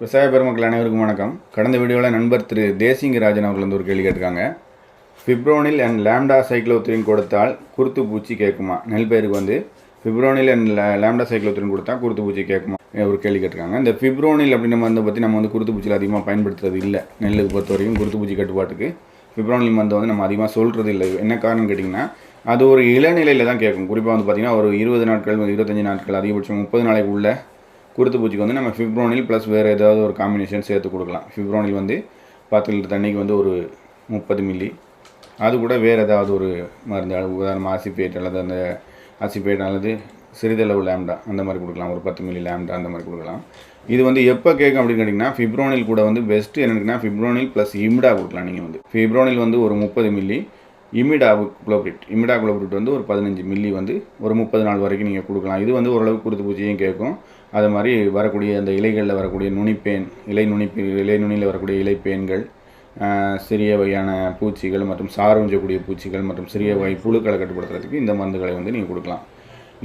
விவசாய பெருமக்கள் அனைவருக்கும் வணக்கம். கடந்த வீடியோவில் நண்பர் திரு தேசிங்கராஜன் அவர்கள் வந்து ஒரு கேள்வி கேட்டிருக்காங்க. ஃபிப்ரோனில் அண்ட் லேம்டா சைக்ளோத்திரின் கொடுத்தால் குருத்து பூச்சி கேட்குமா? நெல் பயிருக்கு வந்து ஃபிப்ரோனில் அண்ட் லேம்டா சைக்ளோத்திரின் கொடுத்தா குருத்து பூச்சி கேட்குமா? ஒரு கேள்வி கேட்டிருக்காங்க. இந்த ஃபிப்ரோனில் அப்படின்னு மருந்தை பற்றி நம்ம வந்து குருத்து பூச்சியில் அதிகமாக பயன்படுத்துறது இல்லை. நெல்லுக்கு பொறுத்த வரைக்கும் குருத்து பூச்சி கட்டுப்பாட்டுக்கு ஃபிப்ரோனில் மருந்து வந்து நம்ம அதிகமாக சொல்கிறது இல்லை. என்ன காரணம் கேட்டிங்கன்னா அது ஒரு இளநிலையில் தான் கேட்கும். குறிப்பாக வந்து பார்த்திங்கன்னா ஒரு இருபது நாட்கள் இருபத்தஞ்சி நாட்கள் அதிகபட்சம் முப்பது நாளைக்கு உள்ள குருத்து பூச்சிக்கு வந்து நம்ம ஃபிப்ரோனில் ப்ளஸ் வேறு ஏதாவது ஒரு காம்பினேஷன் சேர்த்து கொடுக்கலாம். ஃபிப்ரோனில் வந்து பத்து லிட்டர் தண்ணிக்கு வந்து ஒரு முப்பது மில்லி அது கூட வேறு ஏதாவது ஒரு மருந்து அளவு உதாரணமாக ஆசிபேட் அல்லது அந்த ஆசிபேட் அல்லது சிறிதளவு லேம்டா அந்த மாதிரி கொடுக்கலாம். ஒரு பத்து மில்லி லேம்டா அந்த மாதிரி கொடுக்கலாம். இது வந்து எப்போ கேட்கும் அப்படின்னு கேட்டிங்கன்னா ஃபிப்ரோனில் கூட வந்து பெஸ்ட்டு என்னென்னா ஃபிப்ரோனில் ப்ளஸ் இமிடா கொடுக்கலாம் நீங்கள் வந்து. ஃபிப்ரோனில் வந்து ஒரு முப்பது மில்லி இமிடா குளோபிரிட் இமிடா குளோபிரிட் வந்து ஒரு பதினஞ்சு மில்லி வந்து ஒரு முப்பது நாள் வரைக்கும் நீங்கள் கொடுக்கலாம். இது வந்து ஓரளவுக்கு குருத்து பூச்சியும் கேட்கும். அது மாதிரி வரக்கூடிய அந்த இலைகளில் வரக்கூடிய நுனிப்பேன் இலை நுனிப்பு இலை நுனியில் வரக்கூடிய இலைப்பேன்கள் சிறிய வகையான பூச்சிகள் மற்றும் சார் உஞ்சக்கூடிய பூச்சிகள் மற்றும் சிறிய வகை புழுக்களை கட்டுப்படுத்துறதுக்கு இந்த மருந்துகளை வந்து நீங்கள் கொடுக்கலாம்.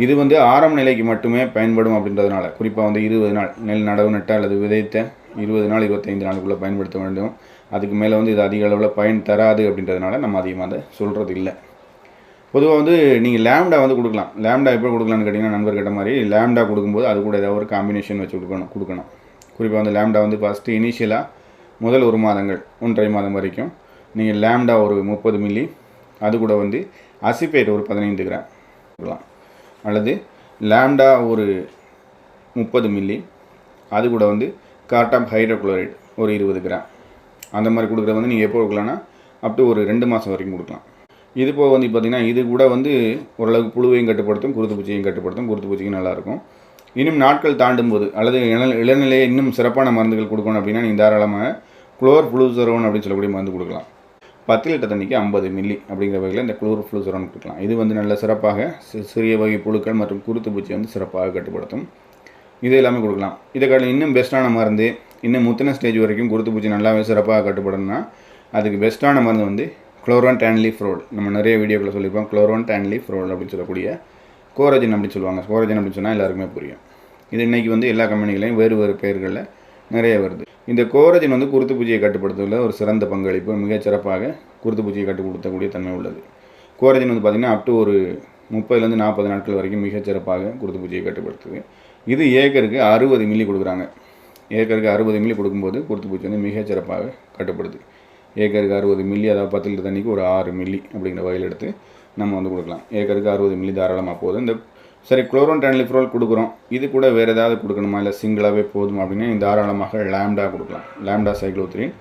இது வந்து ஆரம்ப நிலைக்கு மட்டுமே பயன்படும் அப்படின்றதுனால குறிப்பாக வந்து இருபது நாள் நெல் நடவு நட்ட அல்லது விதைத்த இருபது நாள் இருபத்தைந்து நாளுக்குள்ளே பயன்படுத்த வேண்டும். அதுக்கு மேலே வந்து இது அதிக அளவில் பயன் தராது அப்படின்றதுனால நம்ம அதிகமாக அதை சொல்கிறது இல்லை பொதுவாக வந்து நீங்கள் லேம்டா வந்து கொடுக்கலாம். லேம்டா எப்போ கொடுக்கலான்னு கேட்டிங்கன்னா நண்பர் கேட்ட மாதிரி லேம்டா கொடுக்கும்போது அது கூட ஏதாவது ஒரு காம்பினேஷன் வச்சு கொடுக்கணும் கொடுக்கணும். குறிப்பாக வந்து லேம்டா வந்து ஃபஸ்ட்டு இனிஷியலாக முதல் ஒரு மாதங்கள் ஒன்றரை மாதம் வரைக்கும் நீங்கள் லேம்டா ஒரு முப்பது மில்லி அது கூட வந்து அசிபேட் ஒரு பதினைந்து கிராம் கொடுக்கலாம். அல்லது லேம்டா ஒரு முப்பது மில்லி அது கூட வந்து கார்டாப் ஹைட்ரோக்ளோரைட் ஒரு இருபது கிராம் அந்த மாதிரி கொடுக்குறது வந்து நீங்கள் எப்போ கொடுக்கலாம்னா அப் டு ஒரு ரெண்டு மாதம் வரைக்கும் கொடுக்கலாம். இது போக வந்து பார்த்தீங்கன்னா இது கூட வந்து ஓரளவுக்கு புழுவையும் கட்டுப்படுத்தும் குருத்து பூச்சியையும் கட்டுப்படுத்தும் குருத்து பூச்சிக்கும் நல்லாயிருக்கும் இன்னும் நாட்கள் தாண்டும் போது அல்லது இள- இளநிலையை இன்னும் சிறப்பான மருந்துகள் கொடுக்கணும் அப்படின்னா நீங்கள் தாராளமாக குளோர் ஃப்ளூசரோன் அப்படின்னு சொல்லக்கூடிய மருந்து கொடுக்கலாம். பத்து லிட்டர் தண்ணிக்கு ஐம்பது மில்லி அப்படிங்கிற வகையில் இந்த குளோர் ஃப்ளூசரோன் கொடுக்கலாம். இது வந்து நல்ல சிறப்பாக சிறிய வகை புழுக்கள் மற்றும் குருத்து பூச்சியை வந்து சிறப்பாக கட்டுப்படுத்தும். இது எல்லாமே கொடுக்கலாம். இதை இன்னும் பெஸ்ட்டான மருந்து இன்னும் முத்தின ஸ்டேஜ் வரைக்கும் குருத்து பூச்சி நல்லாவே சிறப்பாக கட்டுப்படணும்னா அதுக்கு பெஸ்ட்டான மருந்து வந்து குளோரோன் டேன்லி ஃப்ரோல் நம்ம நிறைய வீடியோக்களை சொல்லியிருப்போம். குளோரோன் டேன்லி ரோடு அப்படின்னு சொல்லக்கூடிய கோரஜன் அப்படின்னு சொல்லுவாங்க. கோரஜன் அப்படின்னு சொன்னால் எல்லாருக்குமே புரியும். இது இன்றைக்கி வந்து எல்லா கம்பெனிகளையும் வேறு வேறு பெயர்களில் நிறைய வருது. இந்த கோரஜன் வந்து குருத்து பூஜையை கட்டுப்படுத்துவதில் ஒரு சிறந்த பங்களிப்பு மிகச்சிறப்பாக குருத்து பூச்சியை கட்டுப்படுத்தக்கூடிய தன்மை உள்ளது. கோரஜன் வந்து பார்த்திங்கன்னா அப் டு ஒரு முப்பதுலேருந்து நாற்பது நாட்கள் வரைக்கும் மிகச்சிறப்பாக குருத்து பூஜையை கட்டுப்படுத்துது. இது ஏக்கருக்கு அறுபது மில்லி கொடுக்குறாங்க. ஏக்கருக்கு அறுபது மில்லி கொடுக்கும்போது குருத்து பூச்சி வந்து மிகச்சிறப்பாக கட்டுப்படுது. ஏக்கருக்கு அறுபது மில்லி அதாவது பத்து லிட்டர் தண்ணிக்கு ஒரு ஆறு மில்லி அப்படிங்கிற வகையில் எடுத்து நம்ம வந்து கொடுக்கலாம். ஏக்கருக்கு அறுபது மில்லி தாராளமாக போதும். இந்த சரி குளோரோன் டேன்லிஃப்ரோல் கொடுக்குறோம். இது கூட வேறு ஏதாவது கொடுக்கணுமா? இல்லை சிங்கிளாகவே போதும் அப்படின்னா இந்த தாராளமாக லேம்டா கொடுக்கலாம். லேம்டா சைக்ளோத்ரின்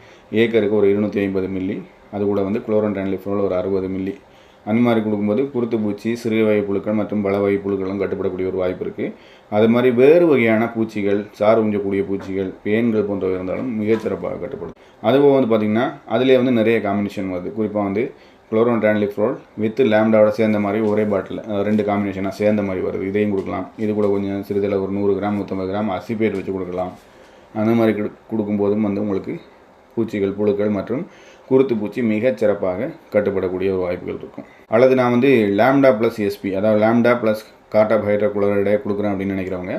ஏக்கருக்கு ஒரு இருநூற்றி ஐம்பது மில்லி அது கூட வந்து குளோரோன் டேன்லிஃப்ரோல் ஒரு அறுபது மில்லி அந்த மாதிரி கொடுக்கும்போது குருத்து பூச்சி சிறிய புழுக்கள் மற்றும் பல புழுக்களும் கட்டுப்படக்கூடிய ஒரு வாய்ப்பு இருக்குது அது மாதிரி வேறு வகையான பூச்சிகள் சார் உஞ்சக்கூடிய பூச்சிகள் பேன்கள் போன்றவை இருந்தாலும் மிகச்சிறப்பாக கட்டுப்படும். அதுபோக வந்து பார்த்திங்கன்னா அதிலே வந்து நிறைய காம்பினேஷன் வருது. குறிப்பாக வந்து குளோரோன் டேன்லிஃப்ரோல் வித் லேம்டாவோட சேர்ந்த மாதிரி ஒரே பாட்டில் ரெண்டு காம்பினேஷனாக சேர்ந்த மாதிரி வருது. இதையும் கொடுக்கலாம். இது கூட கொஞ்சம் சிறிதளவு ஒரு நூறு கிராம் நூற்றம்பது கிராம் அசிபேட் வச்சு கொடுக்கலாம். அந்த மாதிரி கொடு- கொடுக்கும்போதும் வந்து உங்களுக்கு பூச்சிகள் புழுக்கள் மற்றும் குருத்து பூச்சி மிகச் சிறப்பாக கட்டுப்படக்கூடிய ஒரு வாய்ப்புகள் இருக்கும். அல்லது நான் வந்து லேம்டா ப்ளஸ் எஸ்பி அதாவது லேம்டா ப்ளஸ் கார்டாபஹைட்ரா குளோரைடை கொடுக்குறேன் அப்படின்னு நினைக்கிறவங்க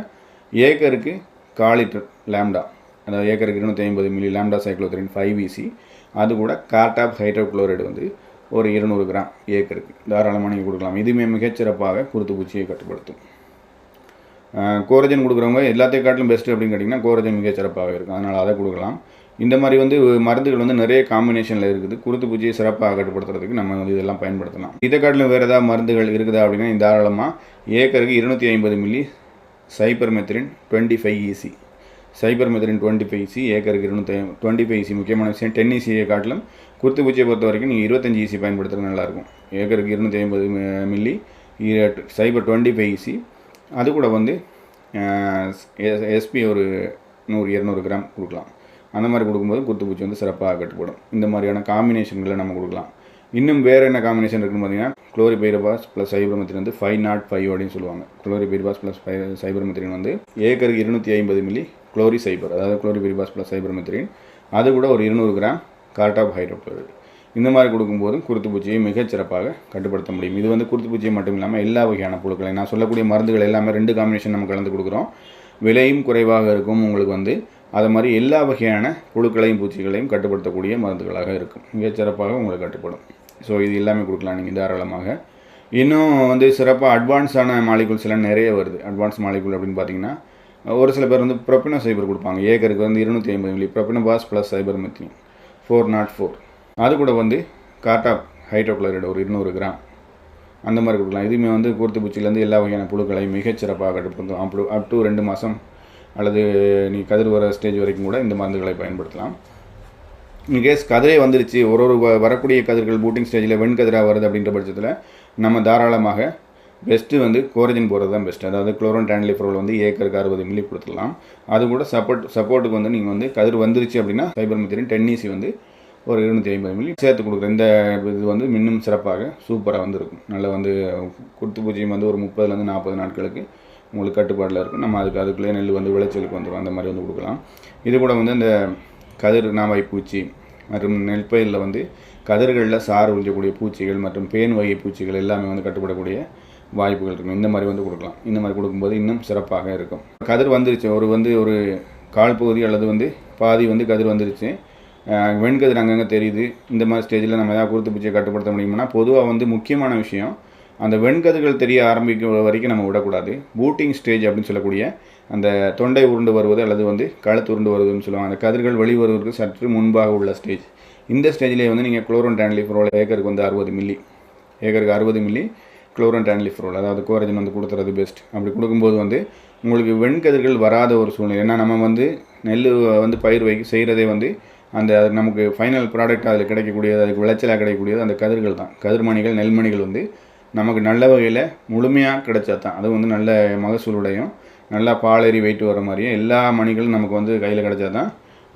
ஏக்கருக்கு காலிட்டர் லேம்டா அதாவது ஏக்கருக்கு இருநூற்றி ஐம்பது milli lambda cyhalothrin five EC அது கூட காட்டாப் ஹைட்ரோகுளோரைடு வந்து ஒரு இருநூறு கிராம் ஏக்கருக்கு தாராளமாக நீங்கள் கொடுக்கலாம். இதுவுமே மிகச்சிறப்பாக குருத்து பூச்சியை கட்டுப்படுத்தும். கோரஜன் கொடுக்குறவங்க எல்லாத்தையும் காட்டிலும் பெஸ்ட்டு அப்படின்னு கேட்டிங்கன்னா கோரஜன் மிகச்சிறப்பாக இருக்கும். அதனால் அதை கொடுக்கலாம். இந்த மாதிரி வந்து மருந்துகள் வந்து நிறைய காம்பினேஷனில் இருக்குது. குருத்து பூச்சியை சிறப்பாக கட்டுப்படுத்துறதுக்கு நம்ம வந்து இதெல்லாம் பயன்படுத்தலாம். இதை காட்டிலும் வேறு ஏதாவது மருந்துகள் இருக்குதா அப்படின்னா தாராளமாக ஏக்கருக்கு இருநூற்றி ஐம்பது milli cypermethrin twenty five EC cypermethrin twenty five EC ஏக்கருக்கு இருநூற்றி டுவெண்ட்டி ஃபைவ் இசி முக்கியமான விஷயம். டென் இசியை காட்டிலும் குருத்து பூச்சியை பொறுத்த வரைக்கும் நீங்கள் இருபத்தஞ்சி இசி பயன்படுத்துறது நல்லாயிருக்கும். ஏக்கருக்கு இருநூற்றி ஐம்பது milli cyper twenty five EC அது கூட வந்து எஸ்பி ஒரு நூறு இரநூறு கிராம் கொடுக்கலாம். அந்த மாதிரி கொடுக்கும்போது குத்துப்பூச்சி வந்து சிறப்பாக கட்டுப்படும். இந்த மாதிரியான காம்பினேஷன்களை நம்ம கொடுக்கலாம். இன்னும் வேறு என்ன காம்பினேஷன் இருக்குன்னு பார்த்தீங்கன்னா குளோரிபைரபாஸ் ப்ளஸ் சைபர்மெத்திரின் வந்து ஃபைவ் நாட் ஃபைவ் அப்படின்னு சொல்லுவாங்க. குளோரிபைரபாஸ் ப்ளஸ் சைபர்மெத்திரின் வந்து ஏக்கருக்கு இருநூற்றி ஐம்பது மில்லி குளோரி சைபர் அதாவது குளோரிபைரபாஸ் ப்ளஸ் சைபர்மெத்திரின் அது கூட ஒரு இருநூறு கிராம் கார்டாப் ஹைட்ரோக்ளோரைடு இந்த மாதிரி கொடுக்கும்போதும் குருத்துப்பூச்சியை மிகச்சிறப்பாக கட்டுப்படுத்த முடியும். இது வந்து குருத்துப்பூச்சியை மட்டும் இல்லாமல் எல்லா வகையான புழுக்களை நான் சொல்லக்கூடிய மருந்துகள் எல்லாமே ரெண்டு காம்பினேஷன் நம்ம கலந்து கொடுக்குறோம். விலையும் குறைவாக இருக்கும். உங்களுக்கு வந்து அது மாதிரி எல்லா வகையான புழுக்களையும் பூச்சிகளையும் கட்டுப்படுத்தக்கூடிய மருந்துகளாக இருக்கும். மிகச்சிறப்பாக உங்களுக்கு கட்டுப்படும். ஸோ இது எல்லாமே கொடுக்கலாம் நீங்கள் தாராளமாக. இன்னும் வந்து சிறப்பாக அட்வான்ஸான மாலிகுல்ஸ் எல்லாம் நிறைய வருது. அட்வான்ஸ் மாலிகுல் அப்படின்னு பார்த்தீங்கன்னா ஒரு சில பேர் வந்து ப்ரொப்பினோ சைபர் கொடுப்பாங்க. ஏக்கருக்கு வந்து இருநூற்றி ஐம்பது milli profenofos plus cypermethrin four not four அது கூட வந்து கார்டாப் ஹைட்ரோக்ளோரைடு ஒரு இருநூறு கிராம். அந்த மாதிரி கொடுக்கலாம். இதுவுமே வந்து கூர்த்து பூச்சிலேருந்து எல்லா வகையான புழுக்களையும் மிகச்சிறப்பாக கட்டுப்படுத்தும். அப்படி அப் டு ரெண்டு மாதம் அல்லது நீ கதிர் வர ஸ்டேஜ் வரைக்கும் கூட இந்த மருந்துகளை பயன்படுத்தலாம். இன்கேஸ் கதிரே வந்துருச்சு ஒரு ஒரு வரக்கூடிய கதிர்கள் பூட்டிங் ஸ்டேஜில் வெண்கதிராக வருது அப்படின்ற பட்சத்தில் நம்ம தாராளமாக பெஸ்ட்டு வந்து கோரஜின் போகிறது தான் பெஸ்ட் அதாவது குளோரோன் டேன்லிஃபரோல் வந்து ஏக்கருக்கு அறுபது மில்லி கொடுத்துடலாம். அது கூட சப்போர்ட் சப்போர்ட்டுக்கு வந்து நீங்கள் வந்து கதிர் வந்துருச்சு அப்படின்னா ஃபைபர் மித்திரின் டென்னிசி வந்து ஒரு இருநூற்றி ஐம்பது மில்லி சேர்த்து கொடுக்குற இந்த இது வந்து இன்னும் சிறப்பாக சூப்பராக வந்து இருக்கும். நல்லா வந்து குருத்து பூஜ்ஜியம் வந்து ஒரு முப்பதுலேருந்து நாற்பது நாட்களுக்கு உங்களுக்கு கட்டுப்பாடில் இருக்கும் நம்ம அதுக்கு அதுக்குள்ளேயே நெல் வந்து விளைச்சலுக்கு வந்துடும் அந்த மாதிரி வந்து கொடுக்கலாம். இது கூட வந்து இந்த கதிர் நாவாய் பூச்சி மற்றும் நெற்பயிரில் வந்து கதிர்களில் சாறு உறிஞ்சக்கூடிய பூச்சிகள் மற்றும் பேன் வகை பூச்சிகள் எல்லாமே வந்து கட்டுப்படக்கூடிய வாய்ப்புகள் இருக்கும். இந்த மாதிரி வந்து கொடுக்கலாம். இந்த மாதிரி கொடுக்கும்போது இன்னும் சிறப்பாக இருக்கும். கதிர் வந்துருச்சு. ஒரு வந்து ஒரு கால் பகுதி அல்லது வந்து பாதி வந்து கதிர் வந்துருச்சு. வெண்கதிர் அங்கங்கே தெரியுது. இந்த மாதிரி ஸ்டேஜில் நம்ம ஏதாவது குருத்து பூச்சியை கட்டுப்படுத்த முடியும்னா பொதுவாக வந்து முக்கியமான விஷயம் அந்த வெண்கதிர்கள் தெரிய ஆரம்பிக்கிற வரைக்கும் நம்ம விடக்கூடாது. பூட்டிங் ஸ்டேஜ் அப்படின்னு சொல்லக்கூடிய அந்த தொண்டை உருண்டு வருவது அல்லது வந்து கழுத்து உருண்டு வருவதுன்னு சொல்லுவாங்க. அந்த கதிர்கள் வெளி வருவதற்கு சற்று முன்பாக உள்ள ஸ்டேஜ் இந்த ஸ்டேஜ்லேயே வந்து நீங்கள் குளோரன் டேன்லிஃப்ரோல் ஏக்கருக்கு வந்து அறுபது மில்லி ஏக்கருக்கு அறுபது மில்லி குளோரன் டேன்லிஃப்ரோல் அதாவது கோரஜன் வந்து கொடுத்துறது பெஸ்ட் அப்படி கொடுக்கும்போது வந்து உங்களுக்கு வெண்கதிர்கள் வராத ஒரு சூழ்நிலை. ஏன்னா நம்ம வந்து நெல் வந்து பயிர் வை செய்கிறதே வந்து அந்த அது நமக்கு ஃபைனல் ப்ராடக்ட் அதில் கிடைக்கக்கூடியது அதுக்கு விளைச்சலாக கிடைக்கக்கூடியது அந்த கதிர்கள் தான். கதிர்மணிகள் நெல்மணிகள் வந்து நமக்கு நல்ல வகையில் முழுமையாக கிடைச்சா தான். அது வந்து நல்ல மகசூலுடையும். நல்லா பாலேறி வெயிட் வர மாதிரியும் எல்லா மணிகளும் நமக்கு வந்து கையில் கிடைச்சா தான்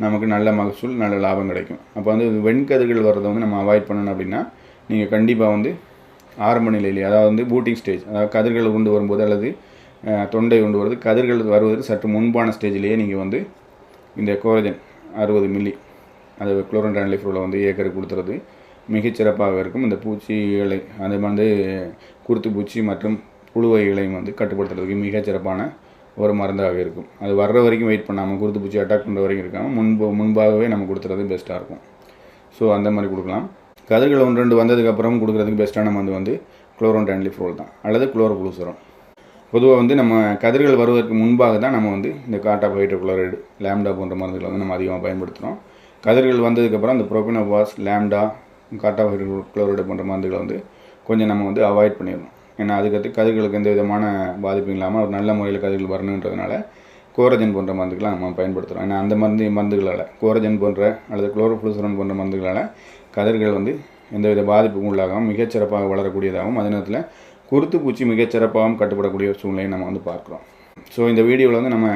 நமக்கு நல்ல மகசூல் நல்ல லாபம் கிடைக்கும். அப்போ வந்து வெண்கதிர்கள் வர்றதை வந்து நம்ம அவாய்ட் பண்ணணும் அப்படின்னா நீங்கள் கண்டிப்பாக வந்து ஆரம்ப நிலையிலே அதாவது வந்து பூட்டிங் ஸ்டேஜ் அதாவது கதிர்கள் உண்டு வரும்போது அல்லது தொண்டை உண்டு வருது கதிர்கள் வருவதற்கு சற்று முன்பான ஸ்டேஜிலேயே நீங்கள் வந்து இந்த கோரஜன் அறுபது மில்லி அது குளோரன் டேன்லிஃப்ரோவில் வந்து ஏக்கருக்கு கொடுத்துறது. மிகச்சிறப்பாக இருக்கும். இந்த பூச்சிகளை அது வந்து குருத்து பூச்சி மற்றும் புழுவைகளையும் வந்து கட்டுப்படுத்துறதுக்கு மிகச்சிறப்பான ஒரு மருந்தாக இருக்கும். அது வர்ற வரைக்கும் வெயிட் பண்ணாமல் குருத்து பூச்சி அட்டாக் பண்ணுற வரைக்கும் இருக்காமல் முன்பு முன்பாகவே நம்ம கொடுத்துறது பெஸ்ட்டாக இருக்கும். ஸோ அந்த மாதிரி கொடுக்கலாம். கதிர்கள் ஒன்று ரெண்டு வந்ததுக்கப்புறம் கொடுக்குறதுக்கு பெஸ்ட்டான மருந்து வந்து குளோரோன் டேன்லிஃப்ரோல் தான் அல்லது குளோரோபுளூசரம் பொதுவாக வந்து நம்ம கதிர்கள் வருவதற்கு முன்பாக தான் நம்ம வந்து இந்த காட்டா ஹைட்ரோகுளோரைடு லேம்டா போன்ற மருந்துகளை வந்து நம்ம அதிகமாக பயன்படுத்துகிறோம் கதிர்கள் வந்ததுக்கப்புறம் அந்த ப்ரோபினோபாஸ் லேம்டா காட்டா குளோரைடு போன்ற மருந்துகளை வந்து கொஞ்சம் நம்ம வந்து அவாய்ட் பண்ணிடணும். ஏன்னா அதுக்கடுத்து கதிர்களுக்கு எந்த விதமான பாதிப்பும் இல்லாமல் ஒரு நல்ல முறையில் கதிர்கள் வரணுன்றதுனால கோரஜன் போன்ற மருந்துகளை நம்ம பயன்படுத்துகிறோம் ஏன்னா அந்த மருந்து மருந்துகளால் கோரஜன் போன்ற அல்லது குளோரோஃப்ளூசரன் போன்ற மருந்துகளால் கதிர்கள் வந்து எந்தவித பாதிப்புக்கும் உள்ளாகவும் மிகச்சிறப்பாக வளரக்கூடியதாகவும் அதே நேரத்தில் குருத்து பூச்சி மிகச்சிறப்பாகவும் கட்டுப்படக்கூடிய சூழ்நிலையை நம்ம வந்து பார்க்குறோம். ஸோ இந்த வீடியோவில் வந்து நம்ம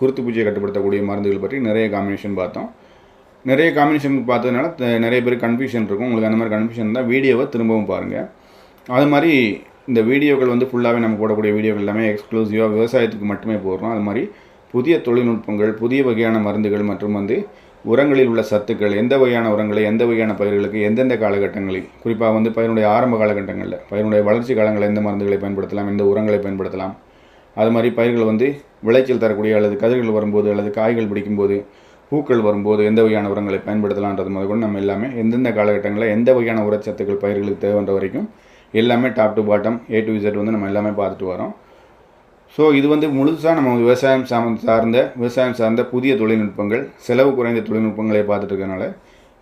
குருத்து பூச்சியை கட்டுப்படுத்தக்கூடிய மருந்துகள் பற்றி நிறைய காம்பினேஷன் பார்த்தோம். நிறைய காம்பினேஷன் பார்த்ததுனால நிறைய பேர் கன்ஃபியூஷன் இருக்கும். உங்களுக்கு அந்த மாதிரி கன்ஃபியூஷன் இருந்தால் வீடியோவை திரும்பவும் பாருங்கள் அது மாதிரி இந்த வீடியோக்கள் வந்து ஃபுல்லாகவே நம்ம போடக்கூடிய வீடியோக்கள் எல்லாமே எக்ஸ்க்ளூசிவாக விவசாயத்துக்கு மட்டுமே போடுறோம். அது மாதிரி புதிய தொழில்நுட்பங்கள் புதிய வகையான மருந்துகள் மற்றும் வந்து உரங்களில் உள்ள சத்துக்கள் எந்த வகையான உரங்களை எந்த வகையான பயிர்களுக்கு எந்தெந்த காலகட்டங்களில் குறிப்பாக வந்து பயிரினுடைய ஆரம்ப காலகட்டங்களில் பயிரினுடைய வளர்ச்சி காலங்களில் எந்த மருந்துகளை பயன்படுத்தலாம் எந்த உரங்களை பயன்படுத்தலாம். அது மாதிரி பயிர்கள் வந்து விளைச்சல் தரக்கூடிய அல்லது கதிர்கள் வரும்போது அல்லது காய்கள் பிடிக்கும்போது பூக்கள் வரும்போது எந்த வகையான உரங்களை பயன்படுத்தலான்றது முதல் கூட நம்ம எல்லாமே எந்தெந்த காலகட்டங்களில் எந்த வகையான உரச்சத்துக்கள் பயிர்களுக்கு தேவைன்ற வரைக்கும் எல்லாமே top to bottom A to Z வந்து நம்ம எல்லாமே பார்த்துட்டு வரோம். ஸோ இது வந்து முழுசாக நம்ம விவசாயம் சார்ந்த சார்ந்த விவசாயம் சார்ந்த புதிய தொழில்நுட்பங்கள் செலவு குறைந்த தொழில்நுட்பங்களை பார்த்துட்டு இருக்கனால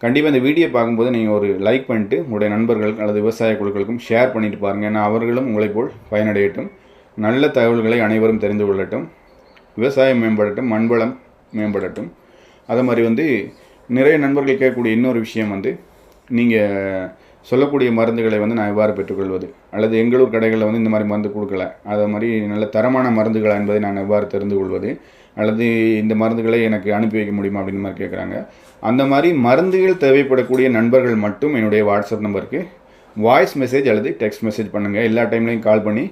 கண்டிப்பாக இந்த வீடியோ பார்க்கும்போது நீங்கள் ஒரு லைக் பண்ணிட்டு உங்களுடைய நண்பர்கள் அல்லது விவசாய குழுக்களுக்கும் ஷேர் பண்ணிட்டு பாருங்கள் ஏன்னா அவர்களும் உங்களைப் போல் பயனடையட்டும். நல்ல தகவல்களை அனைவரும் தெரிந்து கொள்ளட்டும். விவசாயம் மேம்படட்டும் மண்வளம் மேம்படட்டும். அதே மாதிரி வந்து நிறைய நண்பர்கள் கேட்கக்கூடிய இன்னொரு விஷயம் வந்து நீங்கள் சொல்லக்கூடிய மருந்துகளை வந்து நான் எவ்வாறு பெற்றுக்கொள்வது? அல்லது எங்களூர் கடைகளில் வந்து இந்த மாதிரி மருந்து கொடுக்கல. அதே மாதிரி நல்ல தரமான மருந்துகளா என்பதை நான் எவ்வாறு தெரிந்து கொள்வது? அல்லது இந்த மருந்துகளை எனக்கு அனுப்பி வைக்க முடியுமா? அப்படின்னு மாதிரி கேட்குறாங்க. அந்த மாதிரி மருந்துகள் தேவைப்படக்கூடிய நண்பர்கள் மட்டும் என்னுடைய வாட்ஸ்அப் நம்பருக்கு வாய்ஸ் மெசேஜ் அல்லது டெக்ஸ்ட் மெசேஜ் பண்ணுங்கள் எல்லா டைம்லையும் கால் பண்ணி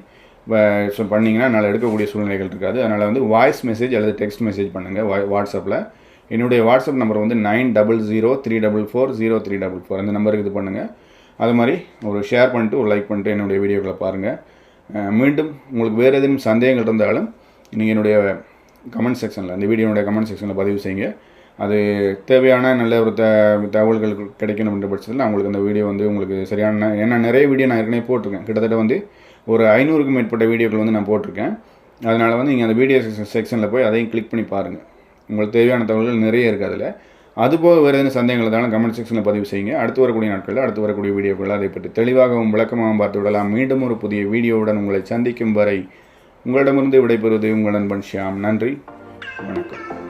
பண்ணிங்கன்னா என்னால் எடுக்கக்கூடிய சூழ்நிலைகள் இருக்காது. அதனால் வந்து வாய்ஸ் மெசேஜ் அல்லது டெக்ஸ்ட் மெசேஜ் பண்ணுங்கள் வா வாட்ஸ்அப்பில் என்னுடைய வாட்ஸ்அப் நம்பர் வந்து nine double zero three double four zero three double four. அந்த நம்பருக்கு இது பண்ணுங்கள் அது மாதிரி ஒரு ஷேர் பண்ணிட்டு ஒரு லைக் பண்ணிட்டு என்னுடைய வீடியோக்களை பாருங்கள் மீண்டும் உங்களுக்கு வேறு ஏதேனும் சந்தேகங்கள் இருந்தாலும் நீங்கள் என்னுடைய கமெண்ட் செக்ஷனில் இந்த வீடியோனுடைய கமெண்ட் செக்ஷனில் பதிவு செய்யுங்க. அது தேவையான நல்ல ஒரு த தகவல்கள் கிடைக்கணுன்ற பட்சத்தில் நான் உங்களுக்கு அந்த வீடியோ வந்து உங்களுக்கு சரியான ஏன்னா நிறைய வீடியோ நான் ஏற்கனவே போட்டிருக்கேன். கிட்டத்தட்ட வந்து ஒரு ஐநூறுக்கும் மேற்பட்ட வீடியோக்கள் வந்து நான் போட்டிருக்கேன். அதனால் வந்து நீங்கள் அந்த வீடியோ செக்ஷனில் போய் அதையும் கிளிக் பண்ணி பாருங்கள் உங்களுக்கு தேவையான தகவல்கள் நிறைய இருக்குது அதில். அதுபோக வேறு எதுவும் சந்தேகங்கள் இருந்தாலும் கமெண்ட் செக்ஷனில் பதிவு செய்யுங்க. அடுத்து வரக்கூடிய நாட்களில் அடுத்து வரக்கூடிய வீடியோக்கள் அதை பற்றி தெளிவாகவும் விளக்கமாகவும் பார்த்து விடலாம். மீண்டும் ஒரு புதிய வீடியோவுடன் உங்களை சந்திக்கும் வரை உங்களிடமிருந்து விடைபெறுவது உங்கள் நண்பன் ஷியாம். நன்றி. வணக்கம்.